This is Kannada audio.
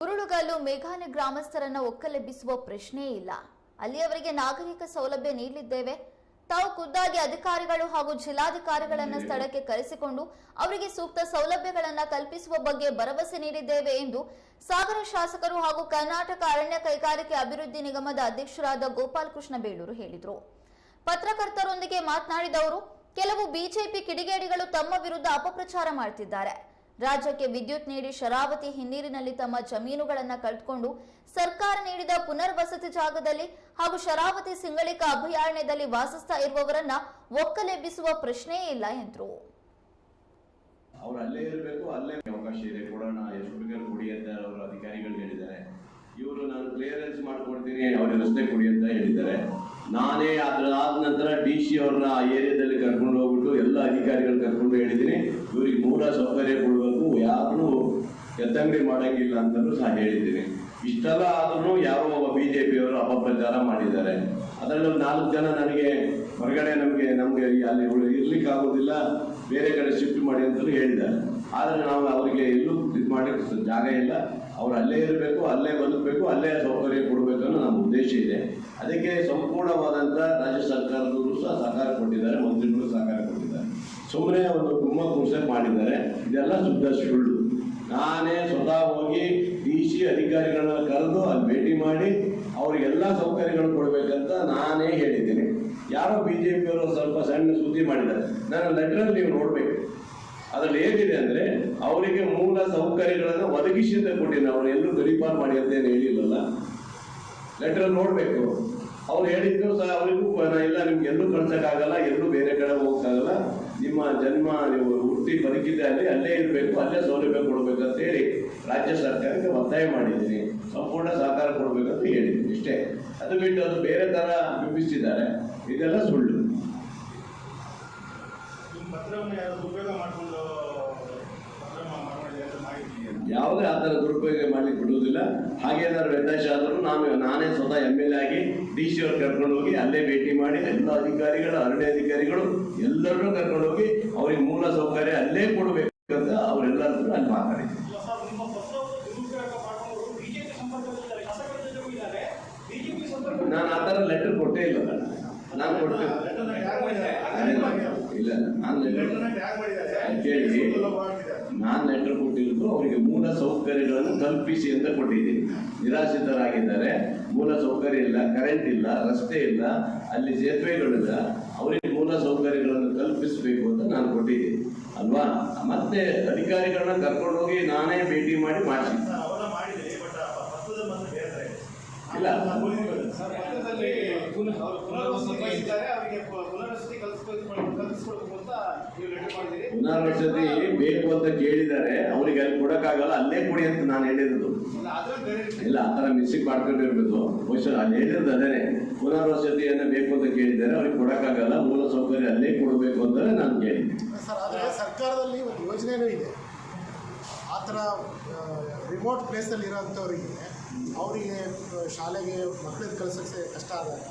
ಕುರುಡುಗಲ್ಲು ಮೇಘಾಲಯ ಗ್ರಾಮಸ್ಥರನ್ನ ಒಕ್ಕಲೆಬ್ಬಿಸುವ ಪ್ರಶ್ನೆಯೇ ಇಲ್ಲ. ಅಲ್ಲಿಯವರಿಗೆ ನಾಗರಿಕ ಸೌಲಭ್ಯ ನೀಡಲಿದ್ದೇವೆ. ತಾವು ಖುದ್ದಾಗಿ ಅಧಿಕಾರಿಗಳು ಹಾಗೂ ಜಿಲ್ಲಾಧಿಕಾರಿಗಳನ್ನ ಸ್ಥಳಕ್ಕೆ ಕರೆಸಿಕೊಂಡು ಅವರಿಗೆ ಸೂಕ್ತ ಸೌಲಭ್ಯಗಳನ್ನ ಕಲ್ಪಿಸುವ ಬಗ್ಗೆ ಭರವಸೆ ನೀಡಿದ್ದೇವೆ ಎಂದು ಸಾಗರ ಶಾಸಕರು ಹಾಗೂ ಕರ್ನಾಟಕ ಅರಣ್ಯ ಕೈಗಾರಿಕೆ ಅಭಿವೃದ್ಧಿ ನಿಗಮದ ಅಧ್ಯಕ್ಷರಾದ ಗೋಪಾಲ್ ಕೃಷ್ಣ ಬೇಳೂರು ಹೇಳಿದರು. ಪತ್ರಕರ್ತರೊಂದಿಗೆ ಮಾತನಾಡಿದವರು ಕೆಲವು ಬಿಜೆಪಿ ಕಿಡಿಗೇಡಿಗಳು ತಮ್ಮ ವಿರುದ್ಧ ಅಪಪ್ರಚಾರ ಮಾಡ್ತಿದ್ದಾರೆ. ರಾಜ್ಯಕ್ಕೆ ವಿದ್ಯುತ್ ನೀಡಿ ಶರಾವತಿ ಹಿನ್ನೀರಿನಲ್ಲಿ ತಮ್ಮ ಜಮೀನುಗಳನ್ನು ಕಳೆದುಕೊಂಡು ಸರ್ಕಾರ ನೀಡಿದ ಪುನರ್ವಸತಿ ಜಾಗದಲ್ಲಿ ಹಾಗೂ ಶರಾವತಿ ಸಿಂಗಳಿಕ ಅಭಯಾರಣ್ಯದಲ್ಲಿ ವಾಸಿಸ್ತಾ ಇರುವವರನ್ನ ಒಕ್ಕಲೆಬ್ಬಿಸುವ ಪ್ರಶ್ನೆಯೇ ಇಲ್ಲ ಎಂದರು. ಅವ್ರು ಅಲ್ಲೇ ಇರಬೇಕು, ಅಲ್ಲೇ ಅವಕಾಶ ಇದೆ, ಕೊಡೋಣ ಎಷ್ಟು ಅಂತ ಅವರ ಅಧಿಕಾರಿಗಳು ಹೇಳಿದ್ದಾರೆ. ಇವರು ನಾನು ಕ್ಲಿಯರೆನ್ಸ್ ಮಾಡ್ಕೊಡ್ತೀನಿ ರಸ್ತೆ ಕೊಡಿ ಅಂತ ಹೇಳಿದ್ದಾರೆ. ನಾನೇ ಅದ್ರ ಆದ ನಂತರ ಡಿ ಸಿ ಅವ್ರನ್ನ ಆ ಏರಿಯಾದಲ್ಲಿ ಕರ್ಕೊಂಡು ಹೋಗ್ಬಿಟ್ಟು ಎಲ್ಲ ಅಧಿಕಾರಿಗಳು ಕರ್ಕೊಂಡು ಹೇಳಿದ್ದೀನಿ. ಇವರಿಗೆ ಮೂಲ ಸೌಕರ್ಯ ಕೊಡಬೇಕು ಯಾರನ್ನೂ ಎತ್ತಂಗಡಿ ಮಾಡಂಗಿಲ್ಲ ಅಂತಲೂ ಸಹ ಹೇಳಿದ್ದೀನಿ. ಇಷ್ಟೆಲ್ಲ ಆದ್ರೂ ಯಾರೋ ಒಬ್ಬ ಬಿ ಜೆ ಪಿಯವರು ಅಪಪ್ರಚಾರ ಮಾಡಿದ್ದಾರೆ. ಅದರಲ್ಲೂ ನಾಲ್ಕು ಜನ ನನಗೆ ಹೊರಗಡೆ ನಮಗೆ ನಮಗೆ ಅಲ್ಲಿ ಇರ್ಲಿಕ್ಕೆ ಆಗೋದಿಲ್ಲ ಬೇರೆ ಕಡೆ ಶಿಫ್ಟ್ ಮಾಡಿ ಅಂತಲೂ ಹೇಳಿದ್ದಾರೆ. ಆದರೆ ನಾವು ಅವರಿಗೆ ಎಲ್ಲೂ ಇದು ಮಾಡಲಿಕ್ಕೆ ಜಾಗ ಇಲ್ಲ. ಅವ್ರು ಅಲ್ಲೇ ಇರಬೇಕು, ಅಲ್ಲೇ ಬದುಕಬೇಕು, ಅಲ್ಲೇ ಸೌಕರ್ಯ ಕೊಡಬೇಕು ಅನ್ನೋ ನಮ್ಮ ಉದ್ದೇಶ ಇದೆ. ಅದಕ್ಕೆ ಸಂಪೂರ್ಣವಾದಂಥ ರಾಜ್ಯ ಸರ್ಕಾರದವರು ಸಹ ಸಹಕಾರ ಕೊಟ್ಟಿದ್ದಾರೆ ಮಂತ್ರಿಗಳು ಸಹಕಾರ ಕೊಟ್ಟಿದ್ದಾರೆ ಸುಮ್ಮನೆ ಒಂದು ಕುರ್ಸೆ ಮಾಡಿದ್ದಾರೆ. ಇದೆಲ್ಲ ಶುದ್ಧ ಸುಳ್ಳು. ನಾನೇ ಸ್ವತಃ ಹೋಗಿ ಡಿ ಸಿ ಅಧಿಕಾರಿಗಳನ್ನ ಕರೆದು ಅಲ್ಲಿ ಭೇಟಿ ಮಾಡಿ ಅವರಿಗೆಲ್ಲ ಸೌಕರ್ಯಗಳು ಕೊಡಬೇಕಂತ ನಾನೇ ಹೇಳಿದ್ದೀನಿ. ಯಾರೋ ಬಿ ಜೆ ಪಿಯವರು ಸ್ವಲ್ಪ ಸಣ್ಣ ಸುದ್ದಿ ಮಾಡಿದ್ದಾರೆ. ನನ್ನ ಲೆಟ್ರಲ್ಲಿ ನೀವು ನೋಡಬೇಕು. ಅದರಲ್ಲಿ ಏನಿದೆ ಅಂದ್ರೆ ಅವರಿಗೆ ಮೂಲ ಸೌಕರ್ಯಗಳನ್ನು ಒದಗಿಸಿ ಅಂತ ಕೊಟ್ಟಿದ್ದೀನಿ ಅವ್ರು ಎಲ್ಲೂ ಗಡಿಪಾರು ಮಾಡಿ ಅಂತ ಏನು ಹೇಳಿಲ್ಲಲ್ಲ. ಲೆಟರ್ ನೋಡಬೇಕು. ಅವ್ರು ಹೇಳಿದ್ರು ಸಹ ಅವರಿಗೂ ಇಲ್ಲ, ನಿಮ್ಗೆ ಎಲ್ಲೂ ಕಳ್ಸಕ್ಕಾಗಲ್ಲ, ಎಲ್ಲೂ ಬೇರೆ ಕಡೆ ಹೋಗಕ್ಕಾಗಲ್ಲ. ನಿಮ್ಮ ಜನ್ಮ ನೀವು ಹುಟ್ಟಿ ಬದುಕಿದ್ದೆ ಅಲ್ಲಿ, ಅಲ್ಲೇ ಇರಬೇಕು, ಅಲ್ಲೇ ಸೌಲಭ್ಯ ಕೊಡಬೇಕಂತ ಹೇಳಿ ರಾಜ್ಯ ಸರ್ಕಾರಕ್ಕೆ ಒತ್ತಾಯ ಮಾಡಿದ್ದೀನಿ. ಸಂಪೂರ್ಣ ಸಹಕಾರ ಕೊಡಬೇಕಂತ ಹೇಳಿದ್ದೀನಿ ಇಷ್ಟೇ. ಅದು ಬಿಟ್ಟು ಅದು ಬೇರೆ ಥರ ಬಿಂಬಿಸಿದ್ದಾರೆ ಇದೆಲ್ಲ ಸುಳ್ಳು. ಪತ್ರವನ್ನು ಉಪಯೋಗ ಮಾಡಿಕೊಂಡು ಯಾವುದೇ ಆ ಥರ ದುರುಪಯೋಗ ಮಾಡಲಿಕ್ಕೆ ಬಿಡುವುದಿಲ್ಲ. ಹಾಗೇನಾದ್ರು ವ್ಯತ್ಯಾಸ ಆದರೂ ನಾನು ನಾನೇ ಸ್ವತಃ ಎಂ ಎಲ್ ಎ ಆಗಿ ಡಿ ಸಿ ಅವ್ರು ಕರ್ಕೊಂಡು ಹೋಗಿ ಅಲ್ಲೇ ಭೇಟಿ ಮಾಡಿ ಎಲ್ಲ ಅಧಿಕಾರಿಗಳು ಅರಣ್ಯ ಅಧಿಕಾರಿಗಳು ಎಲ್ಲರನ್ನೂ ಕರ್ಕೊಂಡು ಹೋಗಿ ಅವ್ರಿಗೆ ಮೂಲ ಸೌಕರ್ಯ ಅಲ್ಲೇ ಕೊಡಬೇಕು ಅಂತ ಅವರೆಲ್ಲರೂ ಅಲ್ಲಿ ಮಾತಾಡಿದ್ರು ಸಂಪರ್ಕ ನಾನು ಆ ಥರ ಲೆಟರ್ ಕೊಟ್ಟೇ ಇಲ್ಲ ನಾನು ಮಾಡಿದ್ದಾರೆ ಇಲ್ಲ ನಾನು ಕೇಳಿ. ನಾನು ಲೆಟರ್ ಕೊಟ್ಟಿರೋದು ಅವರಿಗೆ ಮೂಲ ಸೌಕರ್ಯಗಳನ್ನು ಕಲ್ಪಿಸಿ ಅಂತ ಕೊಟ್ಟಿದ್ದೀನಿ. ನಿರಾಶ್ರಿತರಾಗಿದ್ದಾರೆ. ಮೂಲ ಸೌಕರ್ಯ ಇಲ್ಲ ಕರೆಂಟ್ ಇಲ್ಲ ರಸ್ತೆ ಇಲ್ಲ ಅಲ್ಲಿ ಸೇತುವೆಗಳಿಲ್ಲ. ಅವರಿಗೆ ಮೂಲ ಸೌಕರ್ಯಗಳನ್ನು ಕಲ್ಪಿಸಬೇಕು ಅಂತ ನಾನು ಕೊಟ್ಟಿದ್ದೀನಿ. ಅಲ್ವಾ? ಮತ್ತೆ ಅಧಿಕಾರಿಗಳನ್ನ ಕರ್ಕೊಂಡು ಹೋಗಿ ನಾನೇ ಭೇಟಿ ಮಾಡಿ ಬೇರೆ ಇಲ್ಲ. ಅವರು ಪುನರ್ವಸತಿ ಅವರಿಗೆ ಅಂತ ನೀವು ಬೇಕು ಅಂತ ಕೇಳಿದ್ದಾರೆ. ಅವರಿಗೆ ಅಲ್ಲಿ ಕೊಡಕ್ಕಾಗಲ್ಲ. ಅಲ್ಲೇ ಕೊಡಿ ಅಂತ ನಾನು ಹೇಳಿರೋದು. ಇಲ್ಲ, ಆ ಥರ ಮಿಸ್ಸಿಂಗ್ ಮಾಡ್ಕೊಂಡಿರ್ಬೇಕು ಬಹುಶಃ ಅಲ್ಲಿ ಹೇಳಿರೋದು ಅದೇ. ಪುನರ್ವಸತಿಯನ್ನು ಬೇಕು ಅಂತ ಕೇಳಿದ್ದಾರೆ. ಅವ್ರಿಗೆ ಕೊಡಕ್ಕಾಗಲ್ಲ. ಮೂಲ ಸೌಕರ್ಯ ಅಲ್ಲೇ ಕೊಡಬೇಕು ಅಂತ ನಾನು ಕೇಳಿದ್ದೆ ಸರ್ಕಾರದಲ್ಲಿ ಒಂದು ಯೋಜನೆನೂ ಇದೆ. ಥರ ರಿಮೋಟ್ ಪ್ಲೇಸಲ್ಲಿ ಇರೋಂಥವ್ರಿಗೆ ಅವರಿಗೆ ಶಾಲೆಗೆ ಮಕ್ಳಿಗೆ ಕಳ್ಸೋಕ್ಕೆ ಕಷ್ಟ ಆದಾಗ